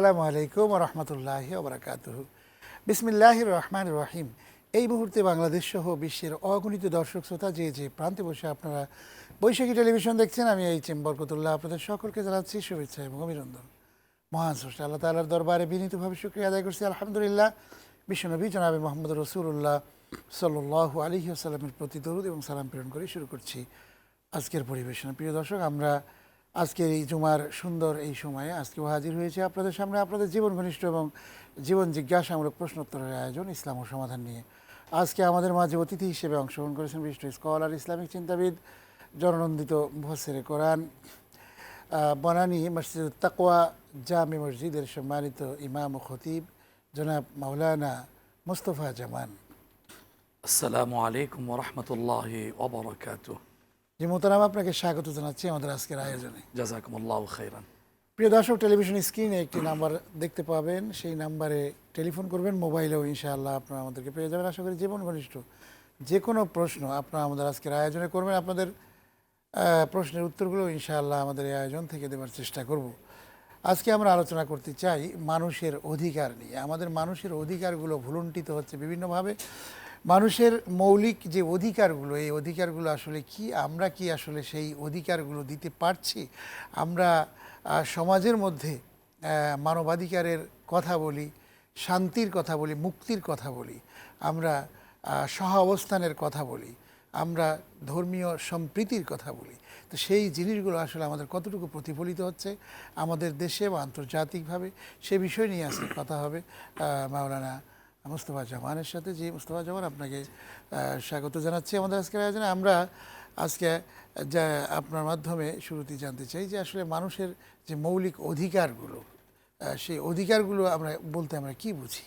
আসসালামু আলাইকুম রহমতুল্লাহ ওবরাকাত বিসমিল্লাহ রহমান রহিম। এই মুহূর্তে বাংলাদেশ সহ বিশ্বের অগণিত দর্শক শ্রোতা যে যে প্রান্তে বসে আপনারা বৈশাখী টেলিভিশন দেখছেন, আমি এই চেম্বর কতুল্লাহ আপনাদের সকলকে জানাচ্ছি শুভেচ্ছা এবং অভিনন্দন। মহান স্রষ্টা আল্লাহ তালার দরবারে বিনীতভাবে শুক্রিয়া আদায় করছি। আলহামদুলিল্লাহ, বিশ্বনবী জনাবে মোহাম্মদ রসুল্লাহ সাল্লাহ আলী আসাল্লামের প্রতি দরুদ এবং সালাম প্রেরণ করে শুরু করছি আজকের পরিবেশনা। প্রিয় দর্শক, আমরা আজকের এই জুমার সুন্দর এই সময়ে আজকেও হাজির হয়েছে আপনাদের সামনে আপনাদের জীবন ঘনিষ্ঠ এবং জীবন জিজ্ঞাসামূলক প্রশ্নোত্তরের আয়োজন ইসলাম ও সমাধান নিয়ে। আজকে আমাদের মাঝে অতিথি হিসেবে অংশগ্রহণ করেছেন বিশিষ্ট স্কলার, ইসলামিক চিন্তাবিদ, জননন্দিত মুফসিরে কোরআন বনানী মসজিদ তাকওয়া, জামে মসজিদের সম্মানিত ইমাম ও খতিব জনাব মাওলানা মুস্তফা জামান। আসসালামু আলাইকুম ওরহমতুল্লাহ ওবরাকাত জি মোতারাম আপনাকে স্বাগত জানাচ্ছি আমাদের আজকের আয়োজনে। জাজাকুমুল্লাহ খাইরান। প্রিয় দর্শক টেলিভিশন স্ক্রিনে একটি নাম্বার দেখতে পাবেন। সেই নাম্বারে টেলিফোন করবেন মোবাইলেও ইনশাআল্লাহ আপনারা আমাদেরকে পেয়ে যাবেন। আশা করি জীবন ঘনিষ্ঠ যে কোনো প্রশ্ন আপনারা আমাদের আজকের আয়োজনে করবেন। আপনাদের প্রশ্নের উত্তরগুলো ইনশাআল্লাহ আমাদের এই আয়োজন থেকে দেওয়ার চেষ্টা করব। আজকে আমরা আলোচনা করতে চাই মানুষের অধিকার নিয়ে। আমাদের মানুষের অধিকারগুলো ভুলুণ্ঠিত হচ্ছে বিভিন্নভাবে। মানুষের মৌলিক যে অধিকারগুলো, এই অধিকারগুলো আসলে কি? আমরা কি আসলে সেই অধিকারগুলো দিতে পারছি? আমরা সমাজের মধ্যে মানবাধিকারের কথা বলি, শান্তির কথা বলি, মুক্তির কথা বলি, আমরা সহ অবস্থানের কথা বলি, আমরা ধর্মীয় সম্প্রীতির কথা বলি, তো সেই জিনিসগুলো আসলে আমাদের কতটুকু প্রতিফলিত হচ্ছে? আমাদের দেশে বা আন্তর্জাতিকভাবে সে বিষয় নিয়ে আজকে কথা হবে মাওলানা মুস্তফা জামানের সাথে জি মুস্তফা জামান আপনাকে স্বাগত জানাচ্ছি আমাদের আজকের আয়োজনে। আমরা আজকে যা আপনার মাধ্যমে শুরুতেই জানতে চাই যে আসলে মানুষের যে মৌলিক অধিকারগুলো সেই অধিকারগুলো আমরা বলতে আমরা কি বুঝি?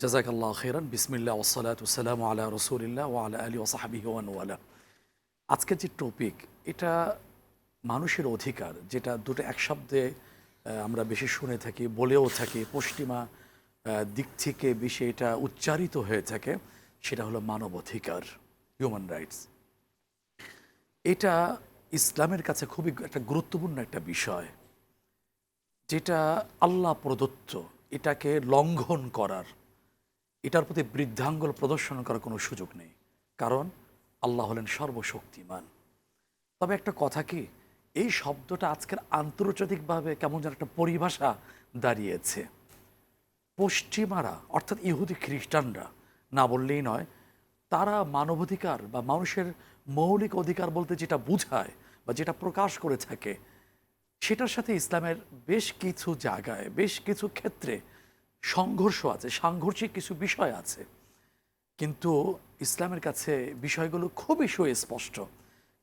জাজাকাল্লাহ খাইরান, বিসমিল্লাহ ওসালাত সালাম আলা রসুলিল্লাহ ও আলা আলী ওসাহাবি ওয়ালা। আজকের যে টপিক এটা মানুষের অধিকার, যেটা দুটো এক শব্দে আমরা বেশি শুনে থাকি, বলেও থাকি। পশ্চিমা দিক থেকে বেশি এটা উচ্চারিত হয়ে থাকে, সেটা হলো মানব অধিকার হিউম্যান রাইটস এটা ইসলামের কাছে খুবই একটা গুরুত্বপূর্ণ একটা বিষয়, যেটা আল্লাহ প্রদত্ত, এটাকে লঙ্ঘন করার, এটার প্রতি বৃদ্ধাঙ্গল প্রদর্শন করার কোনো সুযোগ নেই। কারণ আল্লাহ হলেন সর্বশক্তিমান। তবে একটা কথা কি, এই শব্দটা আজকের আন্তর্জাতিকভাবে কেমন যেন একটা পরিভাষা দাঁড়িয়েছে। পশ্চিমারা, অর্থাৎ ইহুদি খ্রিস্টানরা, না বললেই নয়, তারা মানবাধিকার বা মানুষের মৌলিক অধিকার বলতে যেটা বোঝায় বা যেটা প্রকাশ করে থাকে, সেটার সাথে ইসলামের বেশ কিছু জায়গায়, বেশ কিছু ক্ষেত্রে সংঘর্ষ আছে, সাংঘর্ষিক কিছু বিষয় আছে। কিন্তু ইসলামের কাছে বিষয়গুলো খুবই সুস্পষ্ট,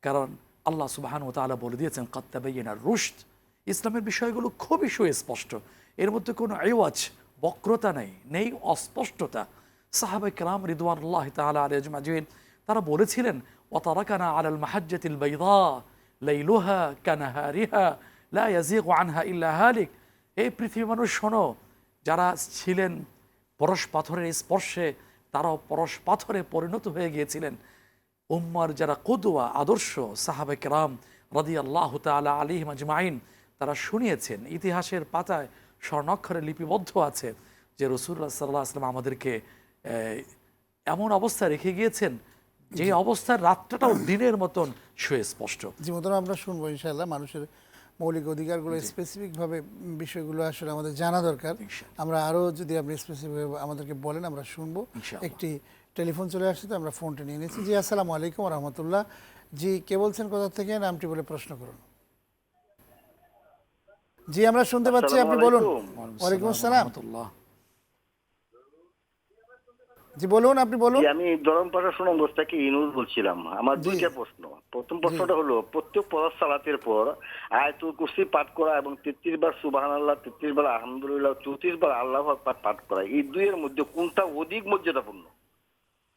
কারণ আল্লাহ সুবাহান ও তালা বলে দিয়েছেন কাত্তাবাইনা রুশ ইসলামের বিষয়গুলো খুবই সুস্পষ্ট। এর মধ্যে কোনো আইওয়াজ বক্রতা নেই নেই অস্পষ্টতা। সাহাবাই কালাম রিদওয়ানুল্লাহ তালা আলজমাজিন তারা বলেছিলেন, ওতারাকানা আলাল মাহাজ্জাতিল বাইদা, লাইলুহা কানাহারিহা, লা ইয়াজিগু আনহা ইল্লা হালিক। এই পৃথিবী মানুষ শোনো, যারা ছিলেন পরশ পাথরের স্পর্শে, তারাও পরশ পাথরে পরিণত হয়ে গিয়েছিলেন। উম্মার যারা কদুয়া, আদর্শ সাহাবে কেরাম রদি আল্লাহ তালা আলিহিম আজমাইন তারা শুনিয়েছেন, ইতিহাসের পাতায় স্বর্ণাক্ষরে লিপিবদ্ধ আছে যে রসুল্লাহ সাল্লাহ আসলাম আমাদেরকে এমন অবস্থায় রেখে গিয়েছেন যে অবস্থার রাত্রটাও দিনের মতন সুস্পষ্ট। যে মতন আমরা শুনব ইনশাআল্লাহ। মানুষের মৌলিক অধিকারগুলো স্পেসিফিকভাবে বিষয়গুলো আসলে আমাদের জানা দরকার। আমরা আরও যদি আপনি স্পেসিফিকভাবে আমাদেরকে বলেন আমরা শুনব। একটি টেলিফোন চলে আসছে তো আমরা ফোনটা নিয়ে নিয়েছি জি আসসালামু আলাইকুম রহমতুল্লাহ। জি কে বলছেন কোথা থেকে? নামটি বলে প্রশ্ন করুন। জি আমরা শুনতে পাচ্ছি আপনি বলুন। ওয়ালাইকুম আসসালাম জি বলুন আপনি বলুন। আমি ধরমপাড়া সুনন্দর থেকে ইনুর বলছিলাম। আমার দুইটা প্রশ্ন। প্রথম প্রশ্নটা হলো প্রত্যেক পরার সালাতের পর আয়াতুল কুরসি পাঠ করা এবং তেত্রিশ বার সুবাহান আল্লাহ তেত্রিশ বার আলহামদুলিল্লাহ চৌত্রিশ বার আল্লাহ আকবার পাঠ করা এই দুইয়ের মধ্যে কোনটা অধিক মর্যাদাপূর্ণ?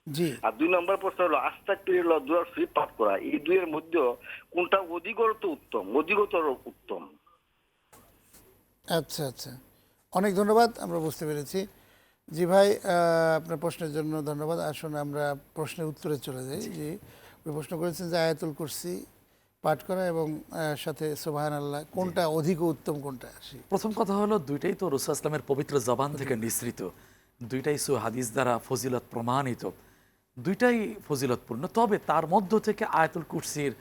জি। আর দুই নম্বর প্রশ্ন হলো আস্তা পিরিয়ড দুয়ার ফ্রি পাঠ করা এই দুইয়ের মধ্যে কোনটা অধিকত উত্তম? অধিকতর উত্তম। আচ্ছা আচ্ছা। অনেক ধন্যবাদ আমরা বুঝতে পেরেছি। জি ভাই আপনার প্রশ্নের জন্য ধন্যবাদ। আসুন আমরা প্রশ্নের উত্তরে চলে যাই। জি। উনি প্রশ্ন করেছেন যে আয়াতুল কুরসি পাঠ করা এবং সাথে সোবাহান আল্লাহ কোনটা অধিক উত্তম কোনটা আসি? প্রথম কথা হলো দুইটাই তো রসুল ইসলামের পবিত্র জবান থেকে নিঃসৃত। দুইটাই সু হাদিস দ্বারা ফজিলত প্রমাণিত। দুইটাই ফজিলতপূর্ণ। তবে তার মধ্য থেকে আয়াতুল কুরসির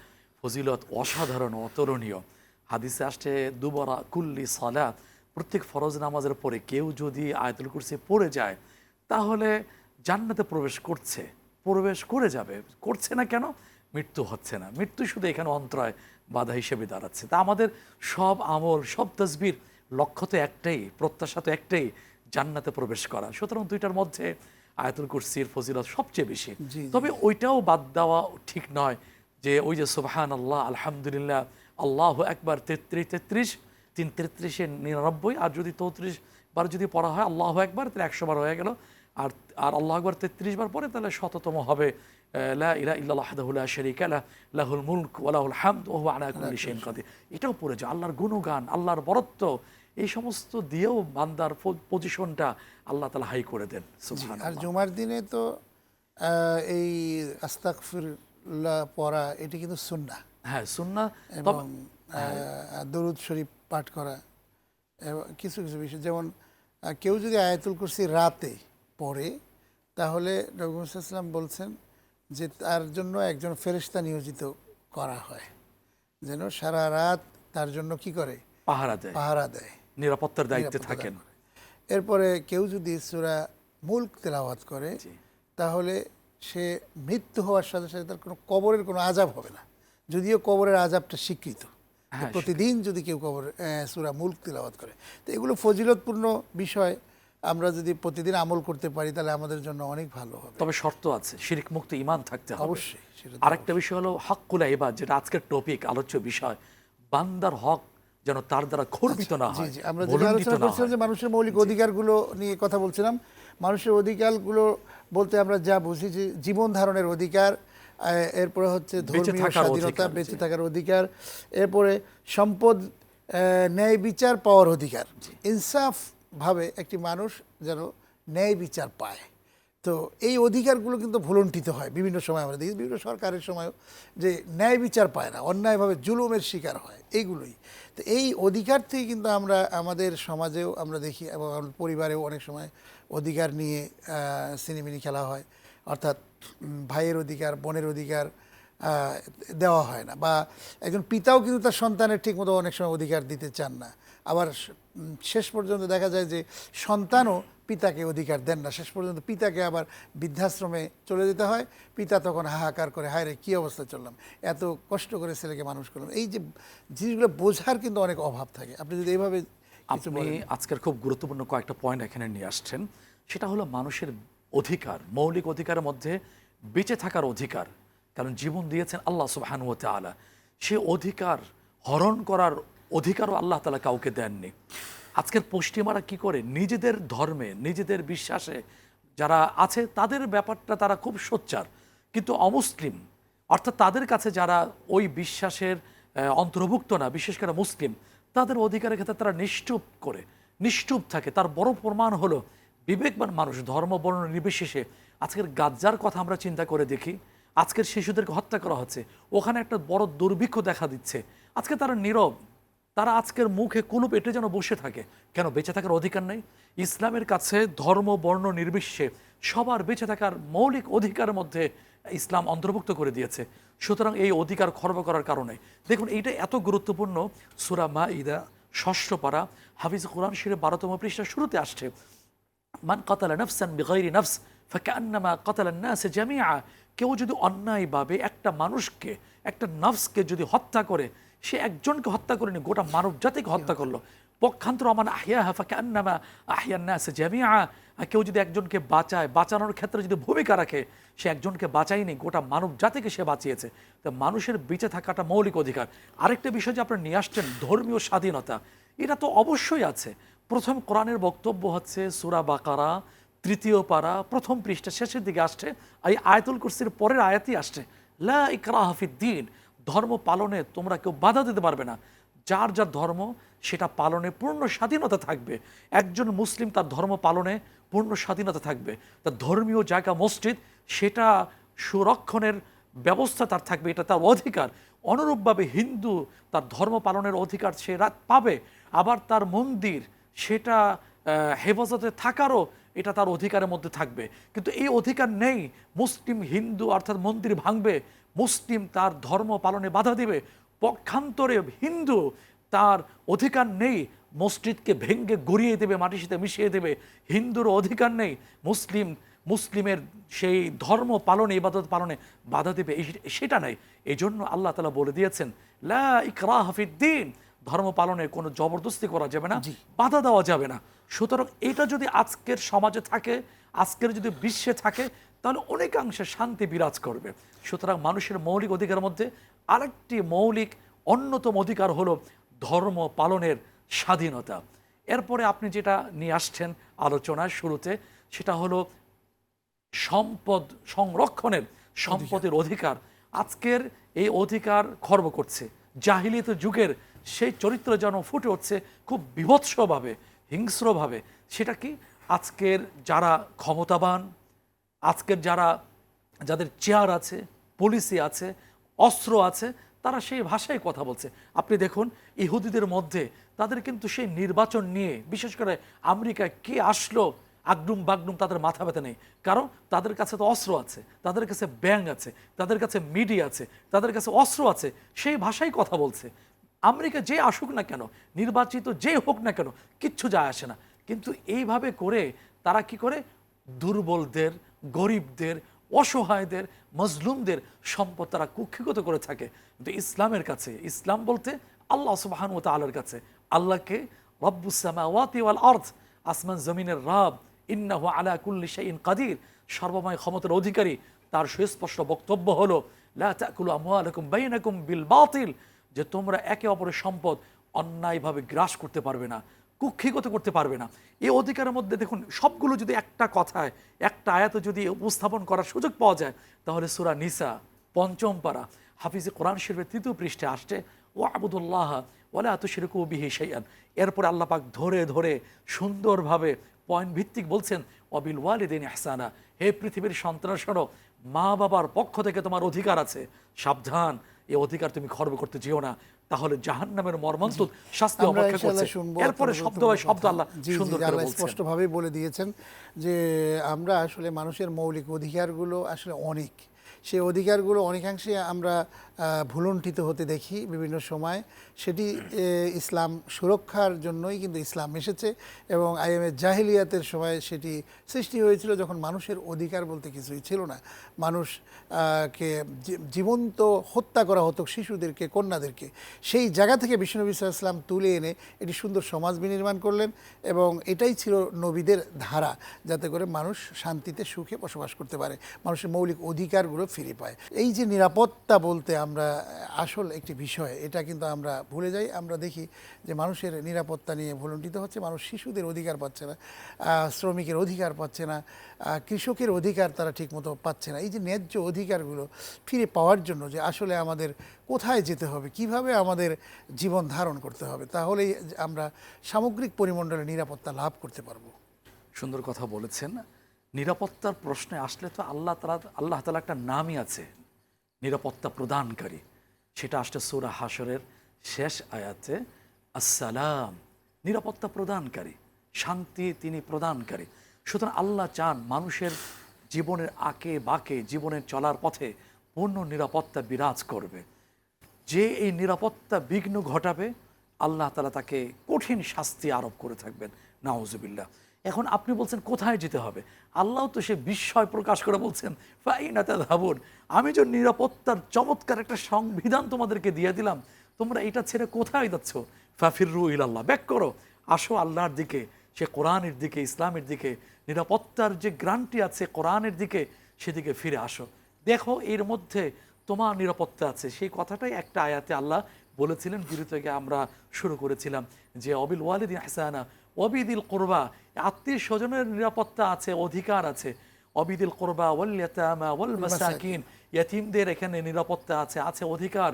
ফজিলত অসাধারণ অতুলনীয়। হাদিসে আসছে দুবরা কুল্লি সালাত প্রত্যেক ফরজ নামাজের পরে কেউ যদি আয়তুল কুরসি পড়ে যায় তাহলে জান্নাতে প্রবেশ করছে। প্রবেশ করে যাবে। করছে না কেন? মৃত্যু হচ্ছে না। মৃত্যু শুধু এখানে অন্তরায় বাধা হিসেবে দাঁড়াচ্ছে। তা আমাদের সব আমল সব তসবির লক্ষ্য তো একটাই প্রত্যাশা তো একটাই জান্নাতে প্রবেশ করা। সুতরাং দুইটার মধ্যে আয়াতুল কুরসির ফজিলত সবচেয়ে বেশি। তবে ওইটাও বাদ দেওয়া ঠিক নয় যে ওই যে সুবহান আল্লাহ আলহামদুলিল্লাহ আল্লাহ একবার তেত্রিশ তেত্রিশ তিন তেত্রিশে নিরানব্বই আর যদি চৌত্রিশ বার যদি পড়া হয় আল্লাহ একবার তাহলে একশো বার হয়ে গেল। আর আর আল্লাহ একবার তেত্রিশ বার পরে তাহলে শততম হবে লা ইলাহা ইল্লাল্লাহ ওয়াহদাহু লা শারীকা লাহ লাহুল মুলক ওয়া লাহুল হামদ ওয়া আলা কুল্লি শাইইন কাদির। এটাও পড়ে যায় আল্লাহর গুণগান আল্লাহর বরত্ব এই সমস্ত দিয়েও বান্দার পজিশনটা আল্লাহ তালা হাই করে দেন আর জুমার দিনে তো এই আস্তাকফিরুল্লাহ পড়া এটি কিন্তু সুন্না হ্যাঁ সুন্না এবং দরুদ শরীফ পাঠ করা এবং কিছু কিছু বিষয়। যেমন কেউ যদি আয়াতুল কুরসি রাতে পড়ে তাহলে রঘুসাল্লাম বলছেন যে তার জন্য একজন ফেরেশতা নিয়োজিত করা হয়। যেন সারা রাত তার জন্য কি করে? পাহারা দেয়। পাহারা দেয়। নিরাপত্তার দায়িত্বে থাকেন। এরপরে কেউ যদি সুরা মুল্ক তেলাওয়াত করে তাহলে সে মৃত্যু হওয়ার সাথে সাথে তার কোনো কবরের কোনো আজাব হবে না। যদিও কবরের আজাবটা স্বীকৃত। হ্যাঁ, প্রতিদিন যদি কেউ কবর সুরা মুল্ক তেলাওয়াত করে। তো এগুলো ফজিলতপূর্ণ বিষয়। আমরা যদি প্রতিদিন আমল করতে পারি তাহলে আমাদের জন্য অনেক ভালো হবে। তবে শর্ত আছে শিরিক মুক্ত ইমান থাকতে হবে। অবশ্যই আরেকটা বিষয় হলো হকুলা এবার যেটা আজকের টপিক আলোচ্য বিষয়। বান্দার হক যেন তার দ্বারা খর্বিত না হয় আমরা যেটা আলোচনা করছিলাম যে মানুষের মৌলিক অধিকারগুলো নিয়ে কথা বলছিলাম। মানুষের অধিকারগুলো বলতে আমরা যা বুঝি যে জীবন ধারণের অধিকার এরপরে হচ্ছে ধর্মীয় স্বাধীনতা বেঁচে থাকার অধিকার এরপরে সম্পদ ন্যায় বিচার পাওয়ার অধিকার। ইনসাফ ভাবে একটি মানুষ যেন ন্যায় বিচার পায়। তো এই অধিকারগুলো কিন্তু ভুলণ্ঠিত হয় বিভিন্ন সময় আমরা দেখি বিভিন্ন সরকারের সময়ও যে ন্যায় বিচার পায় না অন্যায়ভাবে জুলুমের শিকার হয় এইগুলোই। তো এই অধিকার থেকে কিন্তু আমরা আমাদের সমাজেও আমরা দেখি এবং আমাদের পরিবারেও অনেক সময় অধিকার নিয়ে সিনেমিনি খেলা হয়। অর্থাৎ ভাইয়ের অধিকার, বোনের অধিকার দেওয়া হয় না। বা একজন পিতাও কিন্তু তার সন্তানের ঠিকমতো অনেক সময় অধিকার দিতে চান না। আবার শেষ পর্যন্ত দেখা যায় যে সন্তানও পিতাকে অধিকার দেন না। শেষ পর্যন্ত পিতাকে আবার বৃদ্ধাশ্রমে চলে যেতে হয়। পিতা তখন হাহাকার করে, হায় রে, কী অবস্থা চললাম? এত কষ্ট করে ছেলেকে মানুষ করলাম? এই যে জিনিসগুলো বোঝার কিন্তু অনেক অভাব থাকে। আপনি যদি এইভাবে আপনি আজকের খুব গুরুত্বপূর্ণ কয়েকটা পয়েন্ট এখানে নিয়ে আসছেন। সেটা হলো মানুষের অধিকার মৌলিক অধিকারের মধ্যে বেঁচে থাকার অধিকার। কারণ জীবন দিয়েছেন আল্লাহ সুবহানু ওয়া তাআলা। সে অধিকার হরণ করার অধিকারও আল্লাহ তাআলা কাউকে দেননি। আজকের পশ্চিমারা কি করে? নিজেদের ধর্মে নিজেদের বিশ্বাসে যারা আছে তাদের ব্যাপারটা তারা খুব সোচ্চার। কিন্তু অমুসলিম অর্থাৎ তাদের কাছে যারা ওই বিশ্বাসের অন্তর্ভুক্ত না বিশেষ করে মুসলিম তাদের অধিকারের ক্ষেত্রে তারা নিষ্ঠুপ করে নিষ্ঠুপ থাকে। তার বড় প্রমাণ হলো, বিবেকবান মানুষ, ধর্ম, বর্ণ নির্বিশেষে আজকের গাজ্জার কথা আমরা চিন্তা করে দেখি, আজকের শিশুদেরকে হত্যা করা হচ্ছে। ওখানে একটা বড় দুর্ভিক্ষ দেখা দিচ্ছে। আজকে তারা নীরব। তারা আজকের মুখে কুলুপ, এটে যেন বসে থাকে। কেন বেঁচে থাকার অধিকার নেই? ইসলামের কাছে ধর্ম, বর্ণ নির্বিশেষে সবার বেঁচে থাকার মৌলিক অধিকারের মধ্যে ইসলাম অন্তর্ভুক্ত করে দিয়েছে। সুতরাং এই অধিকার খর্ব করার কারণে। দেখুন, এইটা এত গুরুত্বপূর্ণ। সুরা মা ইদা ষষ্ঠ পারা, হাফিজ কোরআন শিরে বারোতম পৃষ্ঠা শুরুতে আসছে। মান কাতালা নফসান বিগাইরি নফস, ফাকান্নামা কাতালা নাস জামিআ। কেউ যদি অন্যায়ভাবে একটা মানুষকে, একটা নফসকে যদি হত্যা করে, সে একজনকে হত্যা করেনি, গোটা মানব জাতিকে হত্যা করল। পক্ষান্তর আমার আহিয়া ফাকান্নামা আহিয়ান নাস আর কেউ যদি একজনকে বাঁচায়, বাঁচানোর ক্ষেত্রে যদি ভূমিকা রাখে, সে একজনকে বাঁচায়নি, গোটা মানব জাতিকে সে বাঁচিয়েছে। তো মানুষের বেঁচে থাকাটা মৌলিক অধিকার। আরেকটা বিষয় যে আপনি নিয়ে আসছেন, ধর্মীয় স্বাধীনতা, এটা তো অবশ্যই আছে। প্রথম কোরআনের বক্তব্য হচ্ছে সুরা বাকারা, তৃতীয় পারা, প্রথম পৃষ্ঠা, শেষের দিকে আসছে এই আয়াতুল কুরসির পরের আয়াতই আসছে। লা ইকরা হাফিদ্দিন ধর্ম পালনে তোমরা কেউ বাধা দিতে পারবে না। যার যার ধর্ম সেটা পালনে পূর্ণ স্বাধীনতা থাকবে। একজন মুসলিম তার ধর্ম পালনে পূর্ণ স্বাধীনতা থাকবে। তার ধর্মীয় জায়গা, মসজিদ, সেটা সুরক্ষণের ব্যবস্থা তার থাকবে, এটা তার অধিকার। অনুরূপভাবে হিন্দু তার ধর্ম পালনের অধিকার সে রাত পাবে। আবার তার মন্দির, সেটা হেফাজতে থাকারও এটা তার অধিকারের মধ্যে থাকবে। কিন্তু এই অধিকার নেই। মুসলিম, হিন্দু, অর্থাৎ মন্দির ভাঙবে। মুসলিম তার ধর্ম পালনে বাধা দিবে। পক্ষান্তরে হিন্দু তার অধিকার নেই মসজিদকে ভেঙ্গে গড়িয়ে দেবে মাটির সাথে মিশিয়ে দেবে। হিন্দুর অধিকার নেই মুসলিম মুসলিমের সেই ধর্ম পালনে ইবাদত পালনে বাধা দেবে সেটা নাই। এই জন্য আল্লাহ তালা বলে দিয়েছেন লা ইকরা হাফিদ্দিন ধর্ম পালনে কোনো জবরদস্তি করা যাবে না বাধা দেওয়া যাবে না। সুতরাং এটা যদি আজকের সমাজে থাকে আজকের যদি বিশ্বে থাকে তাহলে অনেকাংশে শান্তি বিরাজ করবে। সুতরাং মানুষের মৌলিক অধিকারের মধ্যে আরেকটি মৌলিক অন্যতম অধিকার হলো ধর্ম পালনের স্বাধীনতা। এরপরে আপনি যেটা নিয়ে আসছেন আলোচনার শুরুতে, সেটা হলো সম্পদ সংরক্ষণের সম্পদের অধিকার। আজকের এই অধিকার খর্ব করছে। জাহিলিয়ত যুগের সেই চরিত্র যেন ফুটে উঠছে খুব বিভৎসভাবে, হিংস্রভাবে। সেটা কি? আজকের যারা ক্ষমতাবান, আজকের যারা, যাদের চেয়ার আছে পলিসি আছে, অস্ত্র আছে তারা সেই ভাষায় কথা বলছে। আপনি দেখুন, ইহুদিদের মধ্যে তাদের কিন্তু সেই নির্বাচন নিয়ে, বিশেষ করে আমেরিকায় কে আসলো আগডুম বাগডুম তাদের মাথা ব্যথা নেই। কারণ তাদের কাছে তো অস্ত্র আছে, তাদের কাছে ব্যাংক আছে, তাদের কাছে মিডিয়া আছে, তাদের কাছে অস্ত্র আছে, সেই ভাষায় কথা বলছে। আমেরিকা যে আসুক না কেন, নির্বাচিত যে হোক না কেন, কিচ্ছু যায় আসে না। কিন্তু এইভাবে করে তারা কি করে? দুর্বলদের, গরিবদের অসহায়দের, মজলুমদের সম্পদ তারা কুক্ষিগত করে থাকে। কিন্তু ইসলামের কাছে, ইসলাম বলতে আল্লাহ সুবাহান ও কাছে, আল্লাহকে রব্বুসামাওয়াতি আর্থ আসমান জমিনের রব, ইন্নাহু আলা কুল্লি শাইইন কাদির, সর্বময় ক্ষমতার অধিকারী, তার সুস্পষ্ট বক্তব্য হলো, লা বিল বাতিল, যে তোমরা একে অপরের সম্পদ অন্যায়ভাবে গ্রাস করতে পারবে না। কুক্ষিগত করতে পারবে না। এই অধিকারের মধ্যে দেখুন, সবগুলো যদি একটা কথায়, একটা আয়াত যদি উপস্থাপন করার সুযোগ পাওয়া যায়, তাহলে সুরা নিসা, পঞ্চম পারা, হাফিজে কোরআন শরীফের তৃতীয় পৃষ্ঠে আসছে ও আবুদুল্লাহ ওলা এত সেরকম বিহি সেইয়ান এরপরে আল্লাহ পাক ধরে ধরে সুন্দরভাবে পয়েন্ট ভিত্তিক বলছেন অবিল ওয়ালিদিন ইহসানা হে পৃথিবীর সন্তান মা বাবার পক্ষ থেকে তোমার অধিকার আছে। সাবধান এই অধিকার তুমি খর্ব করতে যেও না। তাহলে জাহান নামের মর্মন্ত শাস্তি অপেক্ষা করছে। এরপরে শব্দ হয় শব্দ আল্লাহ সুন্দর করে বলছেন। স্পষ্টভাবেই বলে দিয়েছেন যে আমরা আসলে মানুষের মৌলিক অধিকারগুলো আসলে অনেক। সেই অধিকারগুলো অনেকাংশে আমরা ভুলুণ্ঠিত হতে দেখি বিভিন্ন সময়। সেটি ইসলাম সুরক্ষার জন্যই কিন্তু ইসলাম এসেছে এবং আইএমএ জাহিলিয়াতের সময় সেটি সৃষ্টি হয়েছিল যখন মানুষের অধিকার বলতে কিছুই ছিল না। মানুষ কে জীবন্ত হত্যা করা হতো শিশুদেরকে, কন্যাদেরকে। সেই জায়গা থেকে বিষ্ণুনবী ইসলাম তুলে এনে এটি সুন্দর সমাজ বিনির্মাণ করলেন এবং এটাই ছিল নবীদের ধারা, যাতে করে মানুষ শান্তিতে সুখে বসবাস করতে পারে। মানুষের মৌলিক অধিকারগুলো ফিরে পায়। এই যে নিরাপত্তা বলতে আমরা, আসল একটি বিষয়, এটা কিন্তু আমরা ভুলে যাই। আমরা দেখি যে মানুষের নিরাপত্তা নিয়ে ভুলুণ্ঠিত হচ্ছে, মানুষ শিশুদের অধিকার পাচ্ছে না শ্রমিকের অধিকার পাচ্ছে না কৃষকের অধিকার তারা ঠিকমতো পাচ্ছে না। এই যে ন্যায্য অধিকারগুলো ফিরে পাওয়ার জন্য যে আসলে আমাদের কোথায় যেতে হবে, কীভাবে আমাদের জীবন ধারণ করতে হবে, তাহলেই আমরা সামগ্রিক পরিমণ্ডলে নিরাপত্তা লাভ করতে পারব। সুন্দর কথা বলেছেন। নিরাপত্তার প্রশ্নে আসলে তো আল্লাহ তালা আল্লাহ তালা একটা নামই আছে। নিরাপত্তা প্রদানকারী। সেটা আসলে সুরা হাসরের শেষ আয়াতে, আসসালাম নিরাপত্তা প্রদানকারী, শান্তি তিনি প্রদানকারী। সুতরাং আল্লাহ চান মানুষের জীবনের আকে বাকে জীবনের চলার পথে পূর্ণ নিরাপত্তা বিরাজ করবে। যে এই নিরাপত্তা বিঘ্ন ঘটাবে, আল্লাহ তালা তাকে কঠিন শাস্তি আরোপ করে থাকবেন। নাউজুবিল্লাহ। এখন আপনি বলছেন, কোথায় যেতে হবে? আল্লাহ তো সে বিস্ময় প্রকাশ করে বলছেন, ফাইনাতে ধাবুন আমি যে নিরাপত্তার চমৎকার একটা সংবিধান তোমাদেরকে দিয়ে দিলাম, তোমরা এটা ছেড়ে কোথায় যাচ্ছ? ফাফিরু ইলাল্লাহ, ব্যাক করো। আসো আল্লাহর দিকে, সে কোরআনের দিকে, ইসলামের দিকে, নিরাপত্তার যে গ্রান্টি আছে কোরআনের দিকে, সেদিকে ফিরে আসো। দেখো, এর মধ্যে তোমার নিরাপত্তা আছে। সেই কথাটাই একটা আয়াতে আল্লাহ বলেছিলেন থেকে আমরা শুরু করেছিলাম যে, অবিল ওয়ালিদিন হাসানা অবিদিল কোরবা আত্মীয় স্বজনের নিরাপত্তা আছে অধিকার আছে। অবিদিল কোরবা ওয়াল্লাতামা ওয়াল মাসাকিন। ইয়াতিমদের এখানে নিরাপত্তা আছে আছে অধিকার।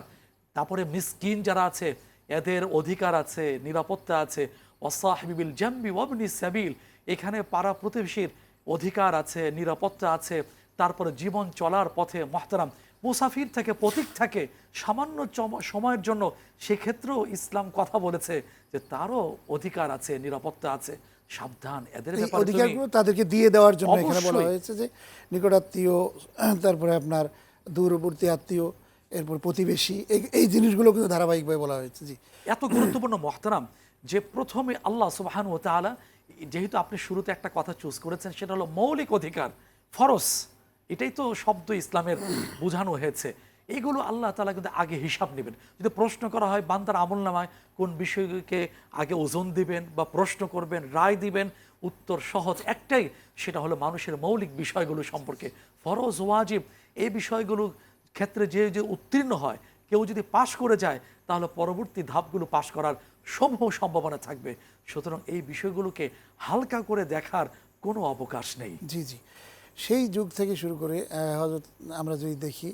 তারপরে মিসকিন যারা আছে এদের অধিকার আছে নিরাপত্তা আছে। অসাহবিবিল জাম্বি ওয়াবনি সাবিল এখানে পাড়া প্রতিবেশীর অধিকার আছে নিরাপত্তা আছে। তারপরে জীবন চলার পথে মহতারাম। মুসাফির থেকে প্রতীক থাকে সামান্য সময়ের জন্য সেক্ষেত্রেও ইসলাম কথা বলেছে যে তারও অধিকার আছে নিরাপত্তা আছে সাবধান। এদের অধিকারগুলো তাদেরকে দিয়ে দেওয়ার জন্য এখানে বলা হয়েছে যে নিকটাত্মীয় তারপরে আপনার দূরবর্তী আত্মীয় এরপর প্রতিবেশী এই- জিনিসগুলো কিন্তু ধারাবাহিকভাবে বলা হয়েছে জি। এত গুরুত্বপূর্ণ মহতারাম যে প্রথমে আল্লাহ সুবাহান ও তাআলা যেহেতু আপনি শুরুতে একটা কথা চুজ করেছেন সেটা হলো মৌলিক অধিকার ফরজ। এটাই তো শব্দ ইসলামের বোঝানো হয়েছে। এগুলো আল্লাহ তাআলা কিন্তু আগে হিসাব নেবেন। যদি প্রশ্ন করা হয়, বান্দার আমল নামায় কোন বিষয়কে আগে ওজন দিবেন বা প্রশ্ন করবেন, রায় দিবেন, উত্তর সহজ একটাই, সেটা হলো মানুষের মৌলিক বিষয়গুলো সম্পর্কে। ফরজ, ওয়াজিব, এই বিষয়গুলো ক্ষেত্রে যে যে উত্তীর্ণ হয়, কেউ যদি পাশ করে যায়, তাহলে পরবর্তী ধাপগুলো পাশ করার সমূহ সম্ভাবনা থাকবে। সুতরাং এই বিষয়গুলোকে হালকা করে দেখার কোনো অবকাশ নেই। জি জি। সেই যুগ থেকে শুরু করে হজরত আমরা যদি দেখি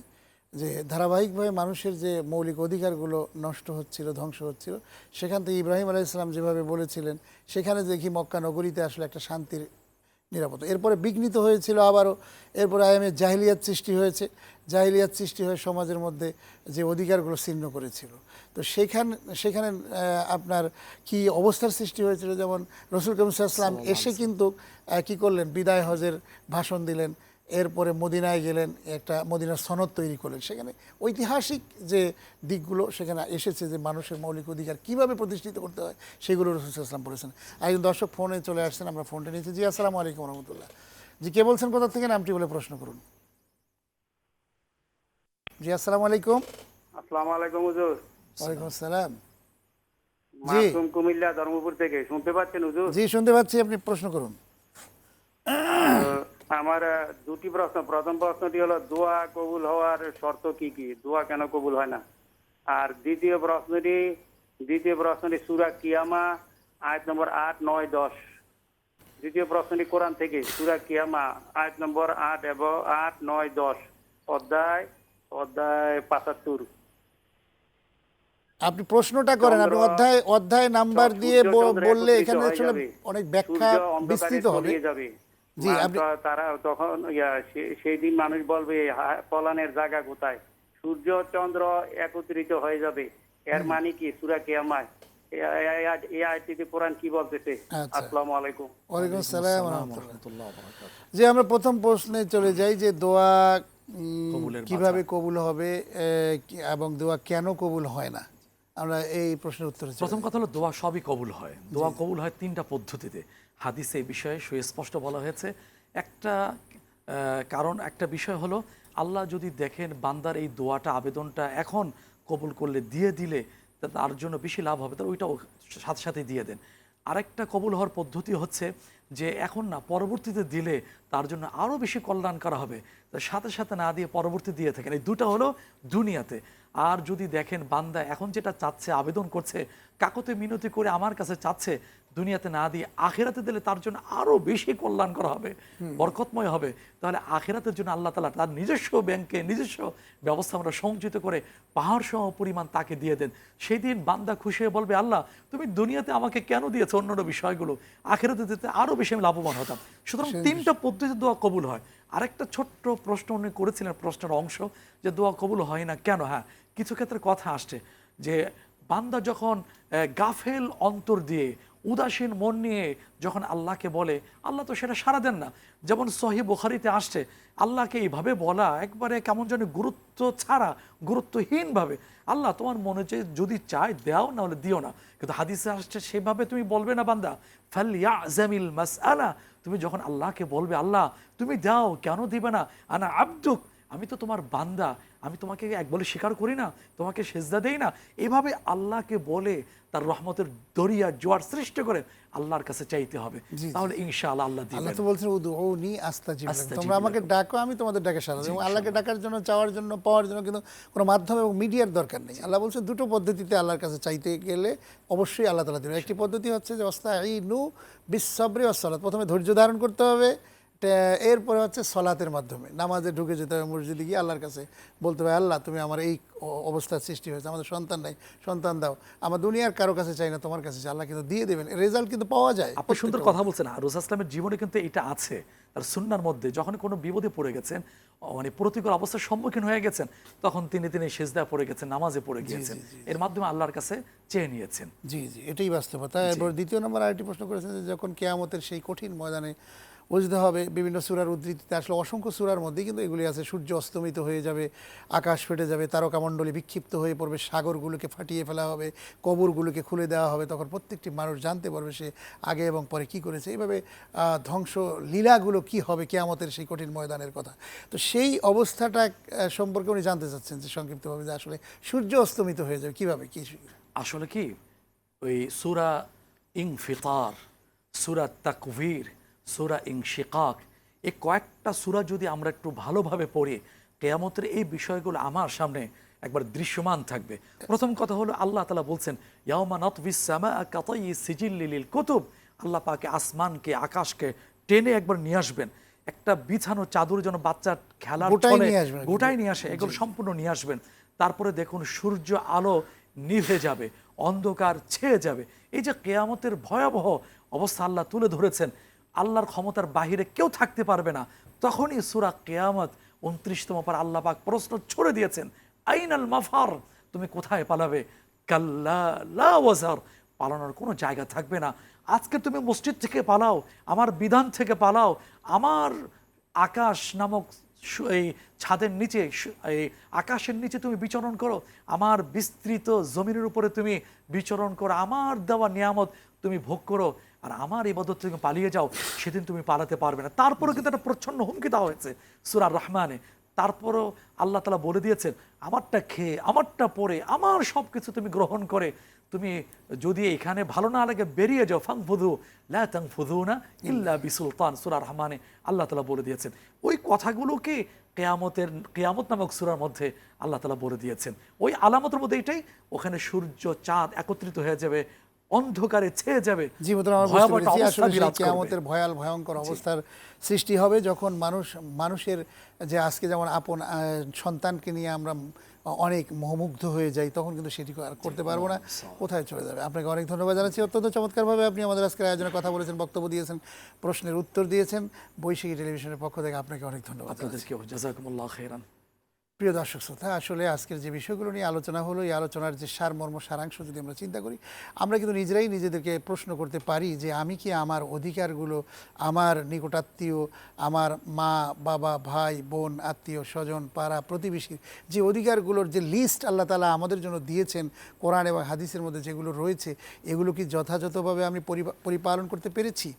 যে ধারাবাহিকভাবে মানুষের যে মৌলিক অধিকারগুলো নষ্ট হচ্ছিল, ধ্বংস হচ্ছিল, সেখান থেকে ইব্রাহিম আলাইসালাম যেভাবে বলেছিলেন, সেখানে দেখি মক্কা নগরীতে আসলে একটা শান্তির নিরাপত্তা। এরপরে বিঘ্নিত হয়েছিল আবারও এরপরে আইএমএ জাহিলিয়াত সৃষ্টি হয়েছে। জাহিলিয়াত সৃষ্টি হয়ে সমাজের মধ্যে যে অধিকারগুলো ছিন্ন করেছিল। তো সেখান সেখানে আপনার কি অবস্থার সৃষ্টি হয়েছিল? যেমন রসুল করিম ইসলাম এসে কিন্তু কি করলেন? বিদায় হজের ভাষণ দিলেন। এরপরে মদিনায় গেলেন একটা মদিনার সনদ তৈরি করলেন। সেখানে ঐতিহাসিক যে দিকগুলো সেখানে এসেছে যে মানুষের মৌলিক অধিকার কীভাবে প্রতিষ্ঠিত করতে হয় সেগুলো রসুল ইসলাম বলেছেন। একজন দর্শক ফোনে চলে আসছেন আমরা ফোনটা নিয়েছি। জি আসসালামু আলাইকুম রহমতুল্লাহ। জি কে বলছেন কোথা থেকে? নামটি বলে প্রশ্ন করুন। জি আসসালামু আলাইকুম। আসসালামু আলাইকুম হুজুর। ওয়ালাইকুম আসসালাম। জি। মাসুম কুমিল্লা ধর্মপুর থেকে। শুনতে পাচ্ছেন হুজুর? জি শুনতে পাচ্ছি। আপনি প্রশ্ন করুন। আমার দুটি প্রশ্ন। প্রথম প্রশ্নটি হলো দোয়া কবুল হওয়ার শর্ত কি কি? দোয়া কেন কবুল হয় না? আর দ্বিতীয় প্রশ্নটি দ্বিতীয় প্রশ্নটি সুরা কিয়ামা আয়াত নম্বর আট নয় দশ। দ্বিতীয় প্রশ্নটি কোরআন থেকে সুরা কিয়ামা আয়াত নম্বর আট এবং আট নয় দশ। অধ্যায় অধ্যায় পাঁচাত্তর। আপনি প্রশ্নটা করেন। আপনি অধ্যায় অধ্যায় নাম্বার দিয়ে বললে এখানে আসলে। অনেক ব্যাখ্যা বিস্তৃত হবে। তারা তখন সেই দিন মানুষ বলবে পলানের জায়গা কোথায়? সূর্য চন্দ্র একত্রিত হয়ে যাবে। এর মানে কি? সুরা কেয়ামায়। যে আমরা প্রথম প্রশ্নে চলে যাই যে দোয়া উম, কীভাবে কবুল হবে এবং দোয়া কেন কবুল হয় না? আমরা এই প্রশ্নের উত্তর প্রথম কথা হলো দোয়া সবই কবুল হয়। দোয়া কবুল হয় তিনটা পদ্ধতিতে। হাদিসে এই বিষয়ে সুস্পষ্ট বলা হয়েছে। একটা কারণ একটা বিষয় হলো আল্লাহ যদি দেখেন বান্দার এই দোয়াটা আবেদনটা এখন কবুল করলে দিয়ে দিলে তার জন্য বেশি লাভ হবে তাহলে ওইটাও সাথে সাথে দিয়ে দেন। আরেকটা কবুল হওয়ার পদ্ধতি হচ্ছে যে এখন না পরবর্তীতে দিলে তার জন্য আরও বেশি কল্যাণ করা হবে। তার সাথে সাথে না দিয়ে পরবর্তী দিয়ে থাকেন। এই দুটা হলো দুনিয়াতে। আর যদি দেখেন বান্দা এখন যেটা চাচ্ছে আবেদন করছে কাকতে মিনতি করে আমার কাছে চাচ্ছে দুনিয়াতে না দিয়ে আখেরাতে দিলে তার জন্য আরও বেশি কল্যাণ করা হবে বরকতময় হবে। তাহলে আখেরাতের জন্য আল্লাহ তালা তার নিজস্ব ব্যাংকে নিজস্ব ব্যবস্থা আমরা সংযুক্ত করে পাহাড় সহ পরিমাণ তাকে দিয়ে দেন। সেই দিন বান্দা খুশি হয়ে বলবে আল্লাহ তুমি দুনিয়াতে আমাকে কেন দিয়েছ অন্যান্য বিষয়গুলো? আখেরাতে দিতে আরও বেশি আমি লাভবান হতাম। সুতরাং তিনটা পদ্ধতি দোয়া কবুল হয়। আরেকটা ছোট্ট প্রশ্ন উনি করেছিলেন, প্রশ্নের অংশ, যে দোয়া কবুল হয় না কেন? হ্যাঁ কিছু ক্ষেত্রে কথা আসছে যে বান্দা যখন গাফেল অন্তর দিয়ে, উদাসীন মন নিয়ে যখন আল্লাহকে বলে, আল্লাহ তো সেটা সারা দেন না। যেমন সহি বুখারিতে আসছে, আল্লাহকে এইভাবে বলা একবারে কেমন যেন গুরুত্ব ছাড়া, গুরুত্বহীনভাবে, আল্লাহ, তোমার মনে যে যদি চাই দাও না হলে দিও না। কিন্তু হাদিসে আসছে, সেভাবে তুমি বলবে না বান্দা। ফালিয়া জামিল মাস তুমি যখন আল্লাহকে বলবে আল্লাহ তুমি দাও কেন দিবে না? আনা আব্দুক আমি তো তোমার বান্দা আমি তোমাকে এক বলে স্বীকার করি না তোমাকে সেজদা দেই না। এভাবে আল্লাহকে বলে তার রহমতের দরিয়া জোয়ার সৃষ্টি করে আল্লাহর কাছে চাইতে হবে। তাহলে ইনশাআল্লাহ আল্লাহ আল্লাহ তো বলছেন উদুনি আস্তাজিব তোমরা আমাকে ডাকো আমি তোমাদের ডাকে সারা দেবো। আল্লাহকে ডাকার জন্য চাওয়ার জন্য পাওয়ার জন্য কিন্তু কোনো মাধ্যম এবং মিডিয়ার দরকার নেই। আল্লাহ বলছে দুটো পদ্ধতিতে আল্লাহর কাছে চাইতে গেলে অবশ্যই আল্লাহ তালা দেবেন। একটি পদ্ধতি হচ্ছে যে অস্তাইনু বিশ্বরে অসলাত প্রথমে ধৈর্য ধারণ করতে হবে এরপরে হচ্ছে সলাতের মাধ্যমে। নামাজে ঢুকে যেতে হবে মসজিদে গিয়ে আল্লাহর কাছে বলতে হবে আল্লাহ তুমি আমার এই অবস্থার সৃষ্টি হয়েছে আমাদের সন্তান নাই সন্তান দাও। আমার দুনিয়ার কারও কাছে চাই না তোমার কাছে আল্লাহ কিন্তু দিয়ে দেবেন রেজাল্ট কিন্তু পাওয়া যায় আপনি সুন্দর কথা বলছেন আর রোজা ইসলামের জীবনে কিন্তু এটা আছে। তার সুন্নার মধ্যে যখন কোনো বিপদে পড়ে গেছেন মানে প্রতিকূল অবস্থার সম্মুখীন হয়ে গেছেন তখন তিনি তিনি সেজদা পড়ে গেছেন নামাজে পড়ে গিয়েছেন। এর মাধ্যমে আল্লাহর কাছে চেয়ে নিয়েছেন। জি জি এটাই বাস্তবতা। এরপর দ্বিতীয় নম্বর আরেকটি প্রশ্ন করেছেন যে যখন কেয়ামতের সেই কঠিন ময়দানে বুঝতে হবে, বিভিন্ন সুরার উদ্ধৃতিতে আসলে অসংখ্য সুরার মধ্যে কিন্তু এগুলি আছে। সূর্য অস্তমিত হয়ে যাবে, আকাশ ফেটে যাবে, তারকামণ্ডলী বিক্ষিপ্ত হয়ে পড়বে, সাগরগুলোকে ফাটিয়ে ফেলা হবে, কবরগুলোকে খুলে দেওয়া হবে, তখন প্রত্যেকটি মানুষ জানতে পারবে সে আগে এবং পরে কি করেছে। এইভাবে ধ্বংস লীলাগুলো কি হবে কেয়ামতের সেই কঠিন ময়দানের কথা। তো সেই অবস্থাটা সম্পর্কে উনি জানতে চাচ্ছেন যে সংক্ষিপ্তভাবে যে আসলে সূর্য অস্তমিত হয়ে যাবে, কীভাবে, কি আসলে কি? ওই সুরা ইং ফিতার সুরা তাকভীর সুরা ইং শিকাক এই কয়েকটা সুরা যদি আমরা একটু ভালোভাবে পড়ি কেয়ামতের এই বিষয়গুলো আমার সামনে একবার দৃশ্যমান থাকবে। প্রথম কথা হলো আল্লাহ তালা বলছেন ইয়ামা নতবিসামা কাতাই সিজিল্লিল কুতুব। আল্লাহ পাকে আসমানকে আকাশকে টেনে একবার নিয়ে আসবেন। একটা বিছানো চাদর যেন বাচ্চার খেলার নিয়ে গোটাই নিয়ে আসে এগুলো সম্পূর্ণ নিয়ে আসবেন। তারপরে দেখুন সূর্য আলো নিভে যাবে অন্ধকার ছেয়ে যাবে। এই যে কেয়ামতের ভয়াবহ অবস্থা আল্লাহ তুলে ধরেছেন আল্লাহর ক্ষমতার বাহিরে কেউ থাকতে পারবে না। তখনই সুরা কেয়ামত উনত্রিশতম পার আল্লাহ পাক প্রশ্ন ছড়ে দিয়েছেন আইন আল মাফার? তুমি কোথায় পালাবে? কাল্লা পালানোর কোনো জায়গা থাকবে না। আজকে তুমি মসজিদ থেকে পালাও, আমার বিধান থেকে পালাও, আমার আকাশ নামক এই ছাদের নিচে এই আকাশের নিচে তুমি বিচরণ করো, আমার বিস্তৃত জমিনের উপরে তুমি বিচরণ করো, আমার দেওয়া নিয়ামত তুমি ভোগ করো। আর আমার ইবাদত থেকে পালিয়ে যাও, সেদিন তুমি পালাতে পারবে না। তারপরে কিন্তু একটা প্রচ্ছন্ন হুমকি দেওয়া হয়েছে সুরার রহমানে। তারপরও আল্লাহ তালা বলে দিয়েছেন, আমারটা খেয়ে, আমারটা পরে, আমার সব কিছু তুমি গ্রহণ করে। তুমি যদি এখানে ভালো না লাগে, বেরিয়ে যাও ফাং ফুদু লা ফুদু না ইল্লা বিসুলতান। সুরা রহমানে আল্লাহ তালা বলে দিয়েছেন। ওই কথাগুলোকে কেয়ামতের, কেয়ামত নামক সুরার মধ্যে আল্লাহ তালা বলে দিয়েছেন। ওই আলামতের মধ্যে এটাই, ওখানে সূর্য, চাঁদ একত্রিত হয়ে যাবে অন্ধকারে ছেয়ে যাবে। কেয়ামতের ভয়াল ভয়ঙ্কর অবস্থার সৃষ্টি হবে যখন মানুষ মানুষের যে আজকে যেমন আপন সন্তানকে নিয়ে আমরা অনেক মোহমুগ্ধ হয়ে যাই তখন কিন্তু সেটি আর করতে পারব না। কোথায় চলে যাবে? আপনাকে অনেক ধন্যবাদ জানাচ্ছি। অত্যন্ত চমৎকারভাবে আপনি আমাদের আজকের আয়োজনে কথা বলেছেন বক্তব্য দিয়েছেন প্রশ্নের উত্তর দিয়েছেন। বৈশাখী টেলিভিশনের পক্ষ থেকে আপনাকে অনেক ধন্যবাদ জাজাকুমুল্লাহ খেরান প্রিয় দর্শক শ্রোতা, আসলে আজকের যে বিষয়গুলো নিয়ে আলোচনা হলো, এই আলোচনার যে সারমর্ম, সারাংশ যদি আমরা চিন্তা করি, আমরা কিন্তু নিজেরাই নিজেদেরকে প্রশ্ন করতে পারি যে আমি কি আমার অধিকারগুলো, আমার নিকটাত্মীয়, আমার মা, বাবা, ভাই, বোন, আত্মীয়, স্বজন, পাড়া প্রতিবেশীর যে অধিকারগুলোর যে লিস্ট আল্লাহ তালা আমাদের জন্য দিয়েছেন, কোরআন এবং হাদিসের মধ্যে যেগুলো রয়েছে, এগুলো কি যথাযথভাবে আমি পরিপালন করতে পেরেছি?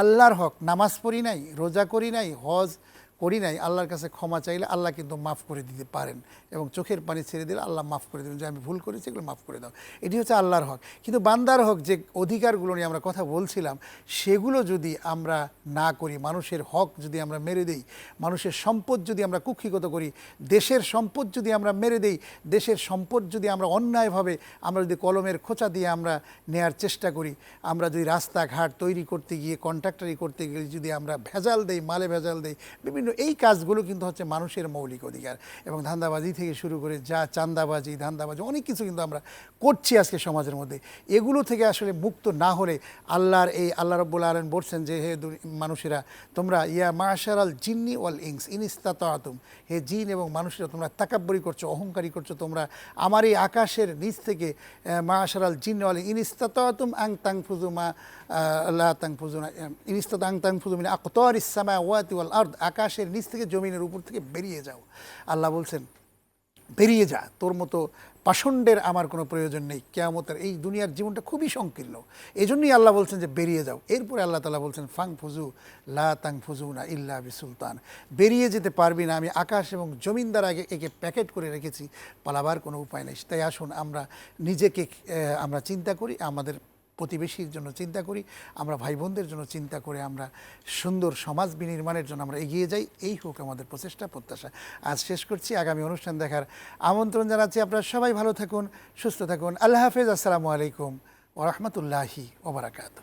আল্লাহর হক, নামাজ পড়ি নাই, রোজা করি নাই, হজ করি নাই, আল্লাহর কাছে ক্ষমা চাইলে আল্লাহ কিন্তু মাফ করে দিতে পারেন এবং চোখের পানি ছেড়ে দিলে আল্লাহ মাফ করে দেবেন যে আমি ভুল করেছি, এগুলো মাফ করে দাও। এটি হচ্ছে আল্লাহর হক। কিন্তু বান্দার হক যে অধিকারগুলো নিয়ে আমরা কথা বলছিলাম, সেগুলো যদি আমরা না করি, মানুষের হক যদি আমরা মেরে দেই, মানুষের সম্পদ যদি আমরা কুক্ষিগত করি, দেশের সম্পদ যদি আমরা মেরে দেই, দেশের সম্পদ যদি আমরা অন্যায়ভাবে আমরা যদি কলমের খোঁচা দিয়ে আমরা নেয়ার চেষ্টা করি, আমরা যদি রাস্তাঘাট তৈরি করতে গিয়ে, কন্ট্রাক্টারি করতে গিয়ে যদি আমরা ভেজাল দেই, মালে ভেজাল দেই, বিভিন্ন এই কাজগুলো কিন্তু হচ্ছে মানুষের মৌলিক অধিকার এবং ধান্দাবাজি থেকে শুরু করে যা চান্দাবাজি, ধান্দাবাজি অনেক কিছু কিন্তু আমরা করছি আজকে সমাজের মধ্যে। এগুলো থেকে আসলে মুক্ত না হলে আল্লাহর এই আল্লাহ রব্বুল আলম বলছেন যে, হে মানুষেরা, তোমরা ইয়া মাশার আল জিন্নি ওয়াল ইংস ইনিস্তাতুম হে জিন এবং মানুষেরা, তোমরা তাকাব্বরি করছ, অহংকারী করছ, তোমরা আমার এই আকাশের নিচ থেকে মাশার আল জিন ওয়াল ইনিস্তাতুম আং তাং মা আল্লাহ তাং ফুজু না ইনিস্তাত আং তাং ফুজু মিনা আকতর ইসামা ওয়াতি আকাশের নিচ থেকে জমিনের উপর থেকে বেরিয়ে যাও। আল্লাহ বলছেন, বেরিয়ে যা, তোর মতো পাষণ্ডের আমার কোনো প্রয়োজন নেই। কেয়ামতের এই দুনিয়ার জীবনটা খুবই সংকীর্ণ। এই জন্যই আল্লাহ বলছেন যে, বেরিয়ে যাও। এরপরে আল্লাহ তালা বলছেন ফাং ফুজু লা তাং ফুজু না ইল্লা বি সুলতান বেরিয়ে যেতে পারবি না, আমি আকাশ এবং জমিন দ্বারা আগে একে প্যাকেট করে রেখেছি, পালাবার কোনো উপায় নেই। তাই আসুন, আমরা নিজেকে আমরা চিন্তা করি, আমাদের প্রতিবেশীর জন্য চিন্তা করি, আমরা ভাই বোনদের জন্য চিন্তা করে আমরা সুন্দর সমাজ বিনির্মাণের জন্য আমরা এগিয়ে যাই। এই হোক আমাদের প্রচেষ্টা, প্রত্যাশা। আজ শেষ করছি, আগামী অনুষ্ঠান দেখার আমন্ত্রণ জানাচ্ছি আপনারা সবাই। ভালো থাকুন, সুস্থ থাকুন। আল্লাহ হাফেজ। আসসালামু আলাইকুম ওরহমতুল্লাহি ওবরাকাতু